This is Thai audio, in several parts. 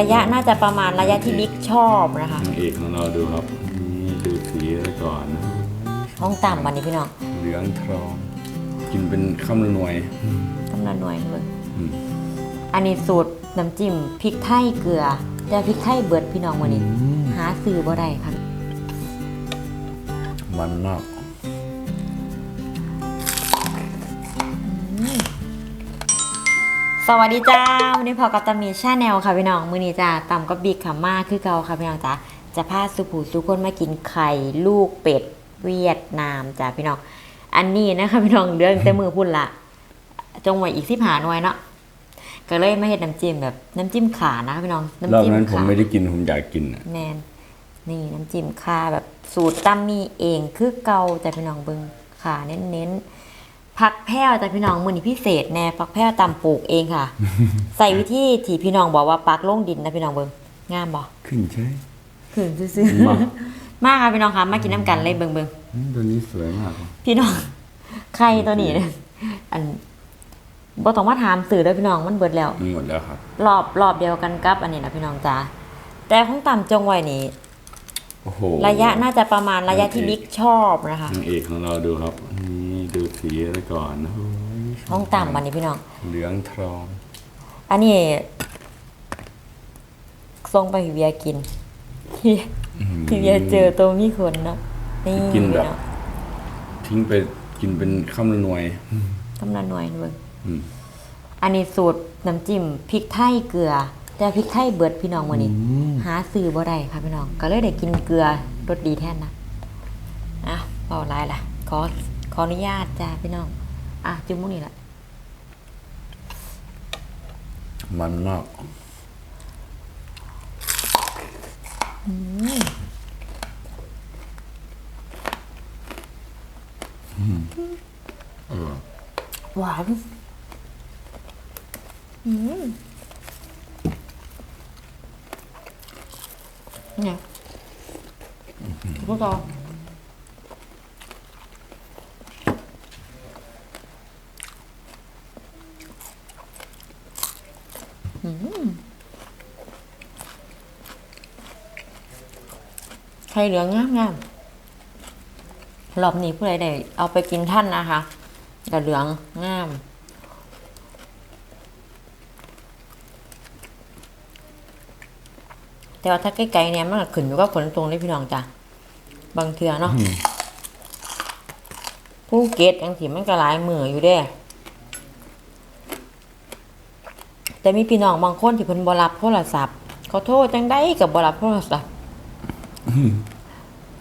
ระยะน่าจะประมาณระยะที่บิ๊กชอบนะคะ นางเอกของเราดูครับนี่ดูสีไว้ก่อนห้องต่ำวันนี้พี่น้องเหลืองทองกินเป็นข้าวมันหน่วย กำลังหน่วยเลยอืม อันนี้สูตรน้ำจิ้มพริกไทยเกลือ แต่พริกไทยเบิดพี่น้องวันนี้ หาซื้อบ่ได้ค่ะมันมาก สวัสดีจ้าวันนี้พอกับตามีชาแนลค่ะพี่น้องมือนี้จ้าตำกับบิ๊กค่ะมาคือเก่าค่ะพี่น้องจ้าจะพาสุผูสุคนมากินไข่ลูกเป็ดเวียดนามจ้าพี่น้อง อันนี้นะคะพี่น้องเดือนแต่มือพุ่นละจงไว้อีกสิบหาหน่วยเนาะก็เลยมาเห็ดน้ำจิ้มแบบน้ำจิ้มขานะคะพี่น้องน้ำรอบจิ้มนั้นผมขาไม่ได้กินผมอยากกินอะแมนนี่น้ำจิ้มข่าแบบสูตรตั้มมีเองคือเกาแต่พี่น้องเบิงขาเน้นๆ ผักแพร่วแต่พี่น้องมือนี้พิเศษแน่ผักแพร่วตำปลูกเองค่ะ ใส่วิธีที่พี่น้องบอกว่าปักลงดินนะพี่น้องเบิงงามบ่ขึ้นใช่ขืนซื้อมาๆมากค่ะพี่น้องค่ะมากินน้ำกันเลยเบิงเบิงอืมตัวนี้สวยมาก พี่น้องไข่ตัวนี้เนี่ยอันบ่ต้องมาถามสื่อเลยพี่น้องมันเบิดแล้วมันหมดแล้วครับรอบรอบเดียวกันกับอันนี้นะพี่น้องจ้าแต่ของต่ำจงไว้นี่โอ้โหระยะน่าจะประมาณระยะที่บิ๊กชอบนะคะนางเอกของเราดูครับนี่ ดูสีไว้ก่อนโอ้ยห้องต่ำวันนี้พี่น้อง เหลืองทองอันนี้ส่งไปพี่เบียกินพี่พี่เบียเจอตัวมีคนเนาะนี่กินแบบทิ้งไปกินเป็นข้ามันหน่วยกำลังหน่วยเบิ่งอืมอันนี้สูตรน้ำจิ้มพริกไทยเกลือ แต่พริกไทยเบิดพี่น้องวันนี้ หาซื้อบ่ได้ค่ะพี่น้อง ก็เลยได้กินเกลือรสดีแทนนะอะเบาไรล่ะขอ ขออนุญาตจ้าพี่น้อง อะจุ่มมุกนี่แหละมันมากหวานอืมเนี่ยพวกเราอืม ไข่เหลืองงามงามๆรอบนี้ผู้ใดได้เอาไปกินท่านนะคะกับเหลืองงามแต่ว่าถ้าใกล้ๆเนี่ยมันก็ขึ้นอยู่กับขนตรงเลยพี่น้องจ้ะบางเทือเนาะผู้เก็ตยังสิมันก็หลายมืออยู่เด้ แต่มีพี่น้องบางคนที่เพิ่นบ่รับโทรศัพท์เขาโทษจังได้กับบ่รับโทรศัพท์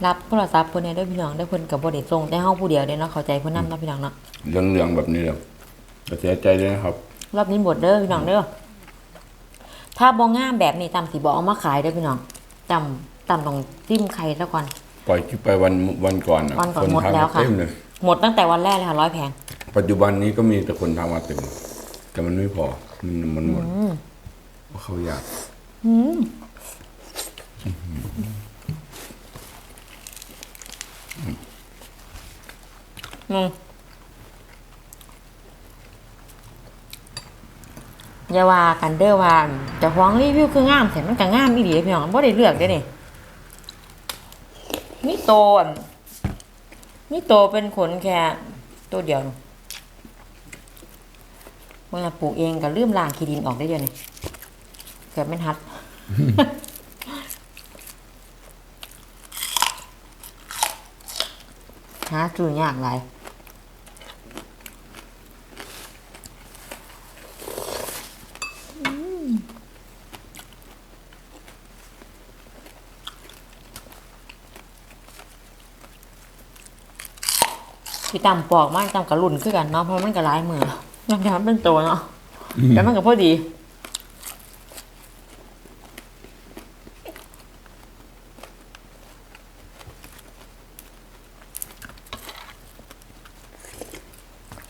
รับโทรศัพท์เพิ่นเนี่ยเด้อพี่น้องได้อเพิ่นก็บ่ได้ส่งแต่เฮาผู้เดียวเด้เนาะเข้าใจเพิ่นนำเนาะพี่น้องเนาะเหลืองๆแบบนี้เลยแต่เสียใจเลยนะครับ รอบนี้บดเด้อพี่น้องเด้อถ้าบองงามแบบนี้ตำสีบเอามาขายเด้อพี่น้องตำตำต้องจิ้มไข่ซะก่อนปล่อยคลิปไปวันวันก่อนอะวันก่อนคนหมดทักแล้วมาค่ะเต็มเลยหมดตั้งแต่วันแรกเลยค่ะร้อยแพงปัจจุบันนี้ก็มีแต่คนทำมาเต็มแต่มันไม่พอ มันมันหมดเพราะเขาอยากอืมอย่าว่ากันเด้อว่าเจะฟ้าของรีวิวคืองามแต่มันก็งามอีหลีพี่น้องบ่ได้เลือกเด้อนี่มีโตอันมีโตเป็นขนแค่ตัวเดียวนี่เมื่อปลูกเองก็ลืมล้างขี้ดินออกได้เดียวนี่เกิดไม่ทัดหาซื้อยากหลายพี่ตำปอกมากตำกับรุ่นคือกันเนาะเพราะมันก็หลายมือ ยังทำเป็นตัวเนาะแต่มันก็พอดี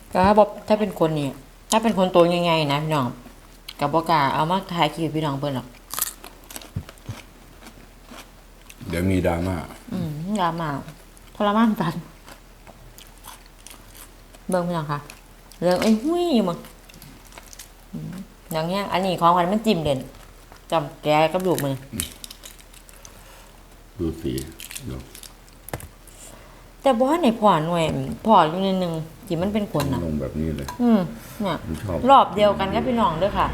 แต่ถ้าบอกถ้าเป็นคนนี่ถ้าเป็นคนตัวยังไงนะพี่น้องกับบอกล้าเอามาถ่ายคลิปพี่น้องเพิ่นหรอกเดี๋ยวมีดราม่าอืมดราม่าทรมานจันเบิ่งพี่น้องค่ะ เรื่องไอ้หุ้ยมึงอืมอย่างเงี้ย อันนี้ของมันมันจิ้มเด่นแต่จำแกกับลูกมือดูสีดูแต่บ่ในพ่อหน่วยพ่ออยู่นิดนึงที่มันเป็นขนอะลงแบบนี้เลย อืมเนี่ยผมชอบรอบเดียวกันกับพี่น้องเด้วยค่ะ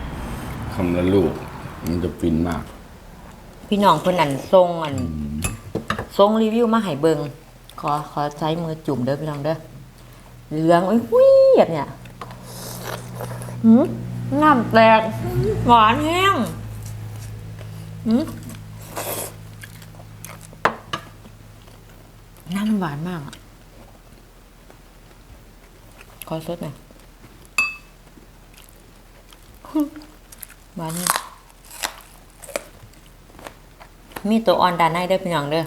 คำละลูก มันจะฟินมาก พี่น้องเพิ่นอันทรงอันทรงรีวิวมาให้เบิงขอขอใช้มือจุ่มเด้อพี่น้องเด้อเหลืองอุ้ย หุยแบบเนี้ยหืมน้ำแตก หวานแห้งหืมน้ำหวานมากอะขอสดหน่อยหวานนี่มีตัวอ่อนด้านในเด้อพี่น้องเด้อ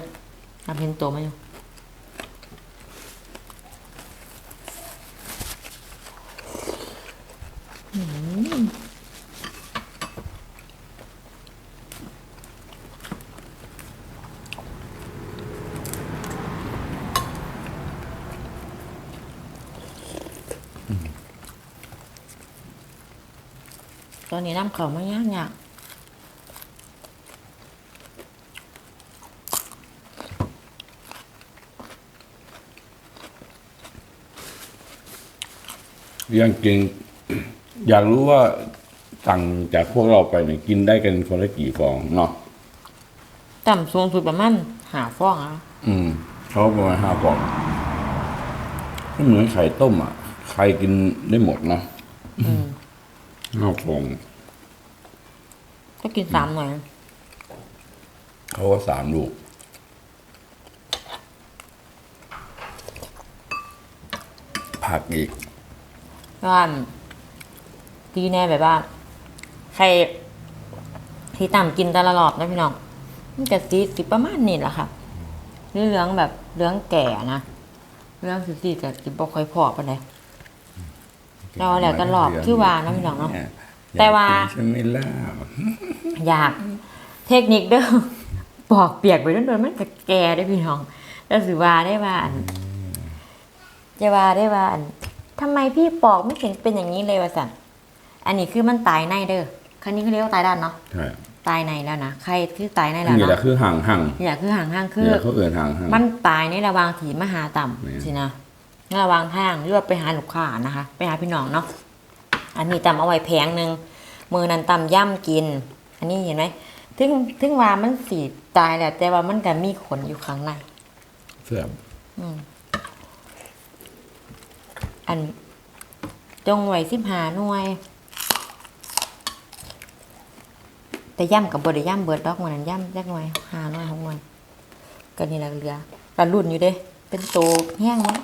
ทำเห็นตัวมาอยู่อืมตอน นี้น้ำเขาไม่ยากยากยังกิน อยากรู้ว่าสั่งจากพวกเราไปเนี่ยกินได้กันคนละกี่ฟองเนาะต่ำสูงสุดประมาณหาฟองอะอืมเขาประมาณห้าฟองก็เหมือนไข่ต้มอะ ใครกินได้หมดเนาะห้าฟอง ก็กินสามหน่อยเขาก็สามลูก ผักอีกว่า ดีแน่แบบว่าใครที่ต่ำกินแต่ละรอบนะพี่น้องมันจะสีสิประมาณนี้แหละค่ะเรื่องเหลืองแบบเหลืองแก่นะเรื่องสีสีจะสิบ่ค่อยพอปานใดเราแหละก็หลอกคือว่านะพี่น้องเนาะยแต่ว่าอยกกินใช่ไหมล่ะอยากเทคนิคเด้อปอกเปียกไปโดนๆมันก็แก่ได้อพี่น้องแล้วสิว่าได้ว่าอันจะว่าได้ว่าอันทำไมพี่ปอกไม่เห็นเป็นอย่างนี้เลยวะสัน อันนี้คือมันตายในเด้อคันนี้เขาเรียกว่าตายด้านเนาะใช่ตายในแล้วนะใครคือตายในแล้วนี่แหละเนาะคือห่างห่างอยากคือห่างห้างๆคือนี่แหละเขาเอื่นห่างห่างมันตายในระหวางถีมหาต่แม่นำสินะระหวางทางเลือกไปหาลูกค้านะคะ ไปหาพี่น้องเนาะอันนี้ตำเอาไว้แพงหนึ่งมือนั้นตำย่ำกิน อันนี้เห็นไหมถึงถึงว่ามันสีตายแหละแต่ว่ามันก็มีขนอยู่ข้างในเสื่อมอันจงไว้สิบหาหน่วย แต่ย่ำกับบไดย่ำเบิดดอกมันนั้นย่ำยักหน่อยหาหน่อยหกหน่อยก็นี่แหละเรือกันรุ่นอยู่เด้ เป็นโตแห้งมั้ง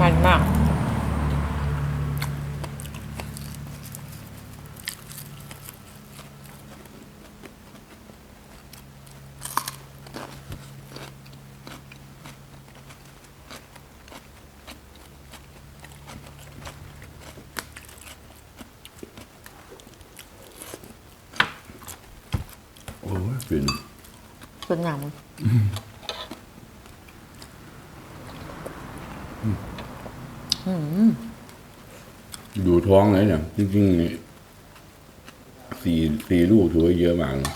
มันมาก โอ้ยฟิน ส่วนหนังอยู่ท้องเลยเนี่ยจริงๆนี่สี่สี่ลูกถือว่าเยอะมากนะ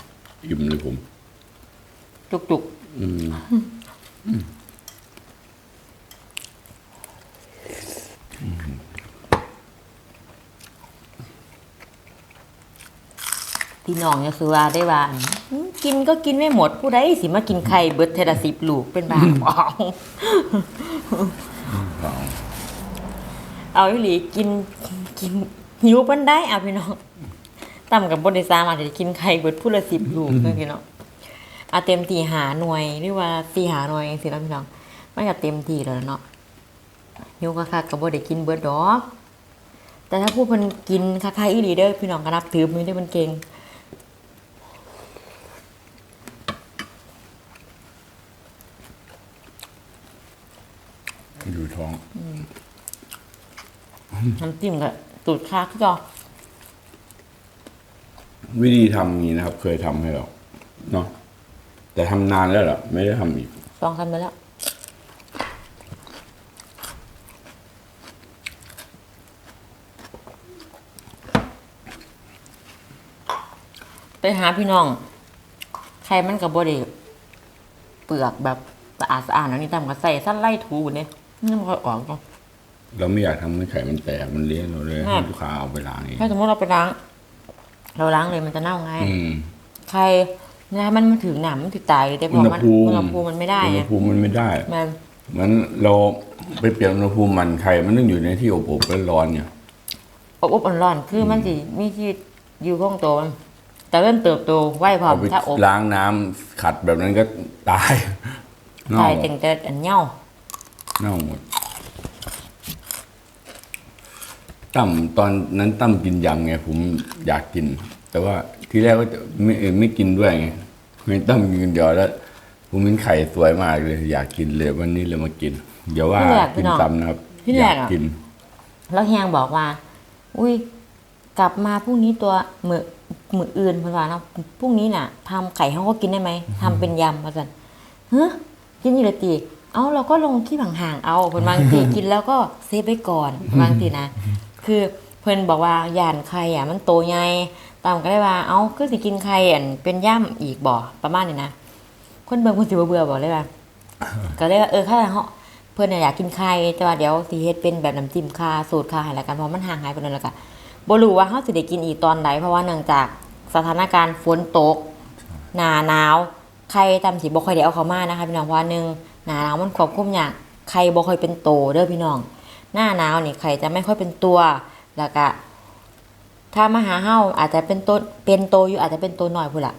อิ่มเลยผม จุกจุกอืม พี่น้องจะคือว่าได้ว่าอืมกินก็กินไม่หมดผู้ใดสิมากินไข่เบิดเทละสิบลูกเป็นบาปเอาเปล่าเอาอีหลีกินกินหิวปันได้เอาพี่น้องต่ำกับบริษัทมาจะกินไข่เบิดผู้ละสิบลูกเด้อพี่น้องเอาเต็มทีหาหน่วยหรือว่าสี่หาหน่วยสิแล้วพี่น้องมันก็เต็มทีแล้วเนาะหิวคักกับบได้กินเบิดดอก แต่ถ้าผู้เพิ่นกินคักๆอีหลีเด้อพี่น้องก็นับถือมือได้อมันเก่ง้องน้ำจิ้มกับตูดคาคือก็วิธีทำนี้นะครับ เคยทำให้เราเนาะแต่ทำนานแล้วเหรอไม่ได้ทำอีกลองทำไปแล้วไปหาพี่น้อง ใครมันกับบริเปลือกแบบสะอาดสะอาดนะนี่ตากับใส่สั้นไล่ทูเนี่ย นี่มันก็ออกก็ เราไม่อยากทำให้ไข่มันแตกมันเลี้ยงเราเลยอืให้มลูกค้าเอาไปล้างเองถ้าสมมติเราไปล้าง เราล้างเลยมันจะเน่าไงอืมใครนะมันมันถึงหนามมันถึงตายเลยแต่พอุอณหมันภูมิอุณหภูมิมันไม่ได้อุณไงหภูมิมันไม่ได้มันเหมือนเราไปเปลี่ยนอุณหภูมิมันไข่มันต้องอยู่ในที่อบอบๆร้อนๆเนี่ย อบอบร้อนๆคือมันสิมีชีวิตอยู่ของตัวมันแต่เริ่มเติบโตไวพร้อมเอาไปถ้าอบล้างน้ำขัดแบบนั้นก็ตายเน่าใช่แต่งแต่อันเหย้า เน่าหมดตั้มตอนนั้นตั้มกินยำไง ผมอยากกิน แต่ว่าทีแรกก็จะไม่เออไม่กินด้วยไงไม่ตั้มกินเดียวแล้ว ผมเห็นไข่สวยมากเลย อยากกินเลยวันนี้เลยมากิน เดี๋ยวว่ากินซ้ำนะครับที่อแรยากกอะกิน แล้วเฮียงบอกว่า อุ้ยกลับมาพรุ่งนี้ตัวมือมืออื่นเพื่อนว่าเนาะพรุ่งนี้น่ะทำไข่เขาก็กินได้ไหมทำเป็นยำมาสันเฮ้ยกินนี่เลยตี เอาเราก็ลงที่ห่างๆเอาเพื่อนบางทีกินแล้วก็เซฟไว้ก่อนบางทีนะ คือเพื่อนบอกว่าย่านไข่อะมันโตใหญ่ตามก็ได้ว่าเอาก็สิกินไข่อะเป็นย่ำอีกบ่ประมาณนี้นะคนเบิ่งคนสิบ่เบื่อบอกเลยว่าก็เลยว่าเออข้าเขาเพื่อนน่ะอยากกินไข่แต่ว่าเดี๋ยวสีเฮ็ดเป็นแบบน้ำจิ้มคาสูตรคาให้แล้วกันเพราะมันห่างหายไปแล้วแล้วก็บ่รู้ว่าเขาสิได้กินอีกตอนใดเพราะว่าเนื่องจากสถานการณ์ฝนตกหนาหนาวไข่ตำสีบ่ค่อยได้เอาเข้ามานะคะพี่น้องเพราะว่าหนึ่งหนาหนาวมันควบคุมยากไข่บ่ค่อยเป็นโตเด้อพี่น้อง หน้าหนาวนี่ไข่จะไม่ค่อยเป็นตัว แล้วก็ถ้ามาหาเฮาอาจจะเป็นต้นเป็นโตอยู่อาจจะเป็นตัวหน่อยพุ่นละ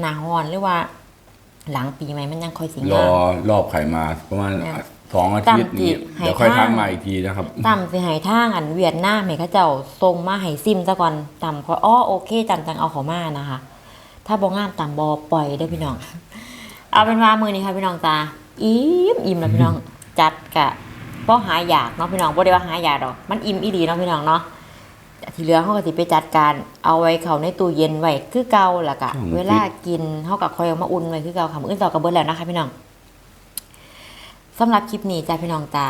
หนาฮ้อนหรือว่า หลังปีใหม่มันยังค่อยสิรงาอมรอบไข่มาประมาณเนี่ยสองอาทิตย์ตามจินี้ให้เดี๋ยวค่อยข้างทำมาอีกทีนะครับต่ำสิให้ทางอันเวียดนามให้เขาเจ้าส่งมาให้ซิมซะก่อนต่ำก็อ้อโอเคต่ำจังเอาเขามานะคะ ถ้าบ่งามต่ำบอปล่อยได้อพี่น้อง เอาเป็นว่ามือนี้ค่ะพี่น้องจ้า อิ่มอิ่มแล้วพี่น้องจัดกะบ่หาอยากเนาะพี่น้องบ่ได้ว่าหาอยากดอก มันอิ่มอีดีเนาะพี่น้องเนาะที่เหลือเขาก็สิไปจัดการเอาไว้เขาในตู้เย็นไว้คือเก่าแล้วก็อืมเวลากินเขาก็คอยเอามาอุ่นไว้คือเก่าค่ะมื้ออื่นต่อกับเบิดแล้วนะคะพี่น้องสำหรับคลิปนี้จ้าพี่น้องจ้า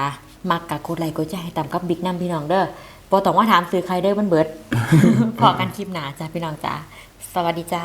มักกะกดไลค์กดแชร์ให้ตามกับบิ๊กน้ำพี่น้องเด้อบ่ต้องว่าถามซื้อใครเด้อมันเบิดพอกันคลิปหน้าจ้าพี่น้องจ้าสวัสดีจ้า